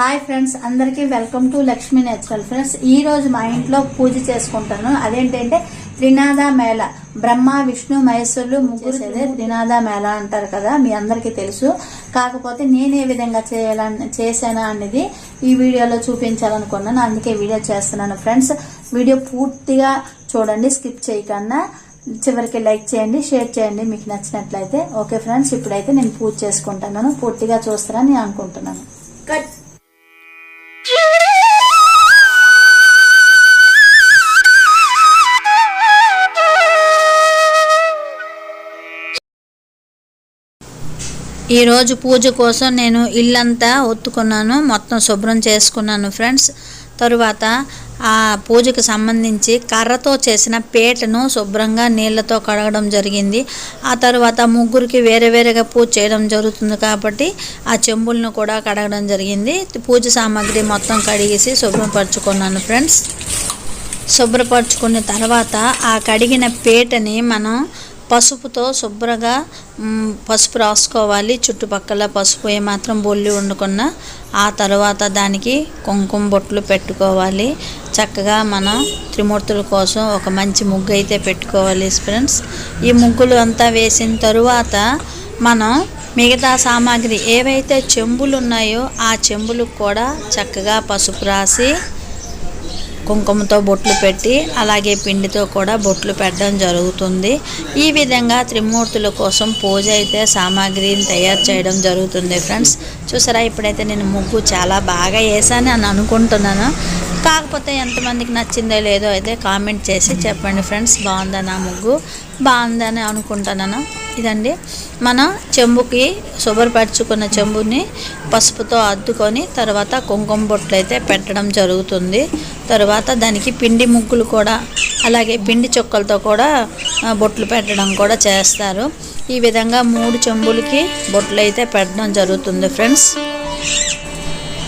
Hi friends అందరికీ welcome to Lakshmi natural friends ఈ రోజు మా ఇంట్లో పూజ చేసుకుంటాను. అదేంటంటే త్రినాద మేళ బ్రహ్మ విష్ణు మహేశ్వరులు ముగ్గురు త్రినాద మేళ అంటారు కదా మీ అందరికీ తెలుసు. కాకపోతే నేను ఏ విధంగా చేయాలని చేశానా అనేది ఈ వీడియోలో చూపించాలనుకున్నాను. అందుకే వీడియో చేస్తున్నాను ఫ్రెండ్స్ వీడియో పూర్తిగా చూడండి స్కిప్ చేయకుండా చివరికి లైక్ చేయండి షేర్ చేయండి మీకు నచ్చినట్లయితే. ఓకే ఫ్రెండ్స్ ఇప్పుడైతే నేను పూజ చేసుకుంటున్నాను. పూర్తిగా చూస్తారని నేను అనుకుంటున్నాను. కట్ ఈరోజు పూజ కోసం నేను ఇల్లంతా ఒత్తుకున్నాను మొత్తం శుభ్రం చేసుకున్నాను ఫ్రెండ్స్. తరువాత ఆ పూజకు సంబంధించి కర్రతో చేసిన పేటను శుభ్రంగా నీళ్ళతో కడగడం జరిగింది. ఆ తర్వాత ముగ్గురికి వేరే వేరేగా పూజ చేయడం జరుగుతుంది కాబట్టి ఆ చెంబులను కూడా కడగడం జరిగింది. పూజ సామాగ్రి మొత్తం కడిగేసి శుభ్రపరచుకున్నాను ఫ్రెండ్స్. శుభ్రపరచుకున్న తర్వాత ఆ కడిగిన పేటని మనం పసుపుతో శుభ్రంగా పసుపు రాసుకోవాలి. చుట్టుపక్కల పసుపు ఏమాత్రం బొల్లి వండుకున్న ఆ తర్వాత దానికి కుంకుమ బొట్లు పెట్టుకోవాలి. చక్కగా మనం త్రిమూర్తుల కోసం ఒక మంచి ముగ్గు అయితే పెట్టుకోవాలి ఫ్రెండ్స్ ఈ ముగ్గులు అంతా వేసిన తరువాత మనం మిగతా సామాగ్రి ఏవైతే చెంబులు ఉన్నాయో ఆ చెంబులకు కూడా చక్కగా పసుపు రాసి కుంకుమతో బొట్లు పెట్టి అలాగే పిండితో కూడా బొట్లు పెట్టడం జరుగుతుంది. ఈ విధంగా త్రిమూర్తుల కోసం పూజ అయితే సామాగ్రిని తయారు చేయడం జరుగుతుంది ఫ్రెండ్స్. చూసారా ఇప్పుడైతే నేను ముగ్గు చాలా బాగా వేసాను అని అనుకుంటున్నాను. కాకపోతే ఎంతమందికి నచ్చిందో లేదో అయితే కామెంట్ చేసి చెప్పండి ఫ్రెండ్స్. బాగుందా నా ముగ్గు? బాగుందని అనుకుంటున్నాను. ఇదండి. మన చెంబుకి శుభ్రపరచుకున్న చెంబుని పసుపుతో అద్దుకొని తర్వాత కుంకుమ బొట్లు అయితే పెట్టడం జరుగుతుంది. తర్వాత దానికి పిండి ముగ్గులు కూడా అలాగే పిండి చుక్కలతో కూడా బొట్లు పెట్టడం కూడా చేస్తారు. ఈ విధంగా మూడు చెంబులకి బొట్లు అయితే పెట్టడం జరుగుతుంది ఫ్రెండ్స్.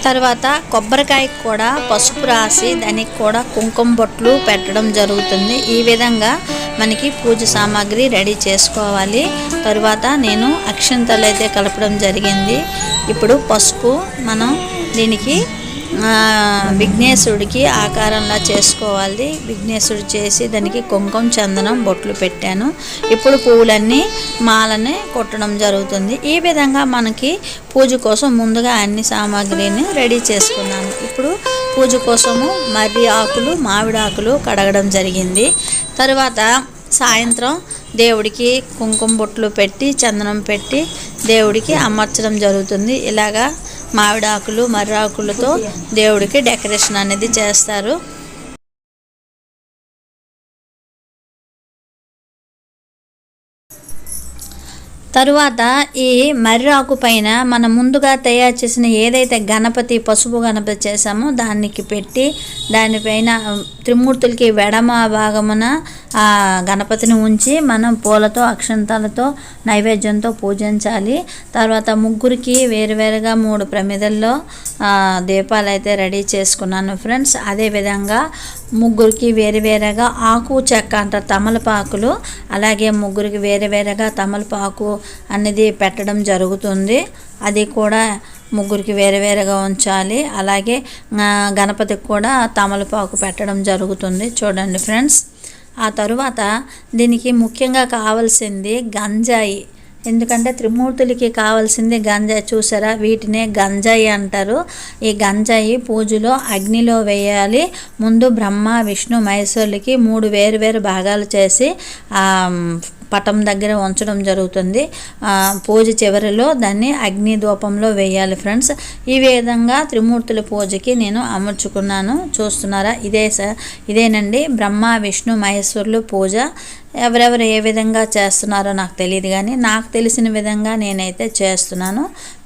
తర్వాత కొబ్బరికాయకు కూడా పసుపు రాసి దానికి కూడా కుంకుమ బొట్లు పెట్టడం జరుగుతుంది. ఈ విధంగా మనకి పూజ సామాగ్రి రెడీ చేసుకోవాలి. తరువాత నేను అక్షంతలు అయితే కలపడం జరిగింది. ఇప్పుడు పసుపు మనం దీనికి ఆ, విఘ్నేశ్వరుడికి ఆకారంలా చేసుకోవాలి. విఘ్నేశ్వరుడు చేసి దానికి కుంకుమ చందనం బొట్లు పెట్టాను. ఇప్పుడు పువ్వులన్నీ మాలని కొట్టడం జరుగుతుంది. ఈ విధంగా మనకి పూజ కోసం ముందుగా అన్ని సామాగ్రిని రెడీ చేసుకున్నాను ఇప్పుడు పూజ కోసము మర్రి ఆకులు మామిడి ఆకులు కడగడం జరిగింది. తర్వాత సాయంత్రం దేవుడికి కుంకుమ బొట్లు పెట్టి చందనం పెట్టి దేవుడికి అమర్చడం జరుగుతుంది. ఇలాగా మామిడాకులు మర్రాకులతో దేవుడికి డెకరేషన్ అనేది చేస్తారు. తరువాత ఈ మర్రాకు పైన మనం ముందుగా తయారు చేసిన ఏదైతే గణపతి పసుపు గణపతి చేసామో దానికి పెట్టి దానిపైన త్రిమూర్తులకి వెడమ భాగమున ఆ గణపతిని ఉంచి మనం పూలతో అక్షంతాలతో నైవేద్యంతో పూజించాలి. తర్వాత ముగ్గురికి వేరువేరుగా మూడు ప్రమిదల్లో దీపాలు అయితే రెడీ చేసుకున్నాను ఫ్రెండ్స్. అదేవిధంగా ముగ్గురికి వేరువేరగా ఆకు చెక్క అంటారు తమలపాకులు అలాగే ముగ్గురికి వేరే వేరేగా తమలపాకు అనేది పెట్టడం జరుగుతుంది. అది కూడా ముగ్గురికి వేరువేరుగా ఉంచాలి. అలాగే గణపతికి కూడా తమలపాకు పెట్టడం జరుగుతుంది. చూడండి ఫ్రెండ్స్. ఆ తరువాత దీనికి ముఖ్యంగా కావాల్సింది గంజాయి. ఎందుకంటే త్రిమూర్తులకి కావాల్సింది గంజాయి చూసారా? వీటినే గంజాయి అంటారు. ఈ గంజాయి పూజలో అగ్నిలో వేయాలి. ముందు బ్రహ్మ విష్ణు మహేశ్వరులకి మూడు వేరు వేరు భాగాలు చేసి పటం దగ్గర ఉంచడం జరుగుతుంది. పూజ చివరిలో దాన్ని అగ్ని ధూపంలో వేయాలి ఫ్రెండ్స్. ఈ విధంగా త్రిమూర్తుల పూజకి నేను అమర్చుకున్నాను. చూస్తున్నారా? ఇదే ఇదేనండి బ్రహ్మ విష్ణు మహేశ్వరులు పూజ. ఎవరెవరు ఏ విధంగా చేస్తున్నారో నాకు తెలియదు కానీ నాకు తెలిసిన విధంగా నేనైతే చేస్తున్నాను.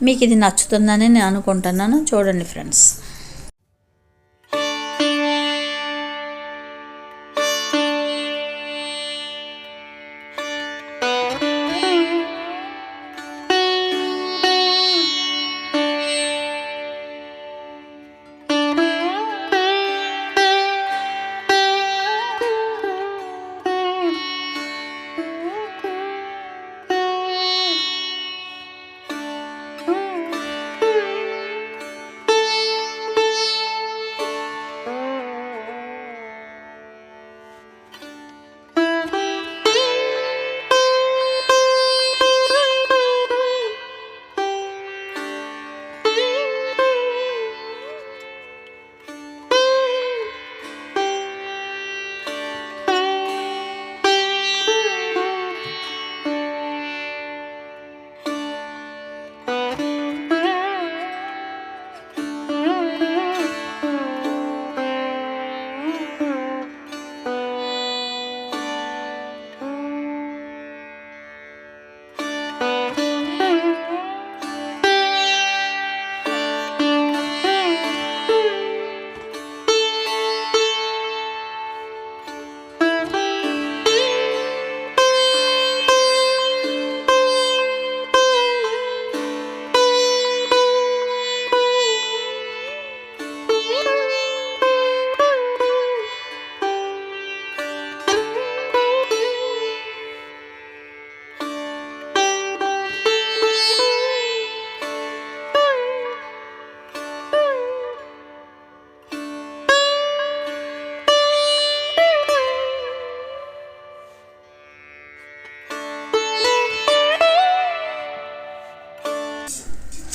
మీకు ఇది నచ్చుతుందని నేను అనుకుంటున్నాను. చూడండి ఫ్రెండ్స్.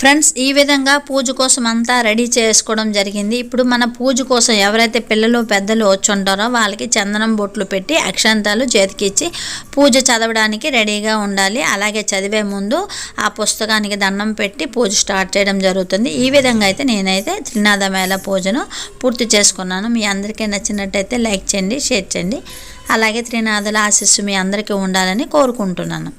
ఫ్రెండ్స్ ఈ విధంగా పూజ కోసం అంతా రెడీ చేసుకోవడం జరిగింది. ఇప్పుడు మన పూజ కోసం ఎవరైతే పిల్లలు పెద్దలు వచ్చి ఉంటారో వాళ్ళకి చందనం బొట్లు పెట్టి అక్షంతాలు చేతికిచ్చి పూజ చదవడానికి రెడీగా ఉండాలి. అలాగే చదివే ముందు ఆ పుస్తకానికి దండం పెట్టి పూజ స్టార్ట్ చేయడం జరుగుతుంది. ఈ విధంగా అయితే నేనైతే త్రినాథ మేళ పూజను పూర్తి చేసుకున్నాను. మీ అందరికీ నచ్చినట్టయితే లైక్ చేయండి షేర్ చేయండి. అలాగే త్రినాథుల ఆశీస్సు మీ అందరికీ ఉండాలని కోరుకుంటున్నాను.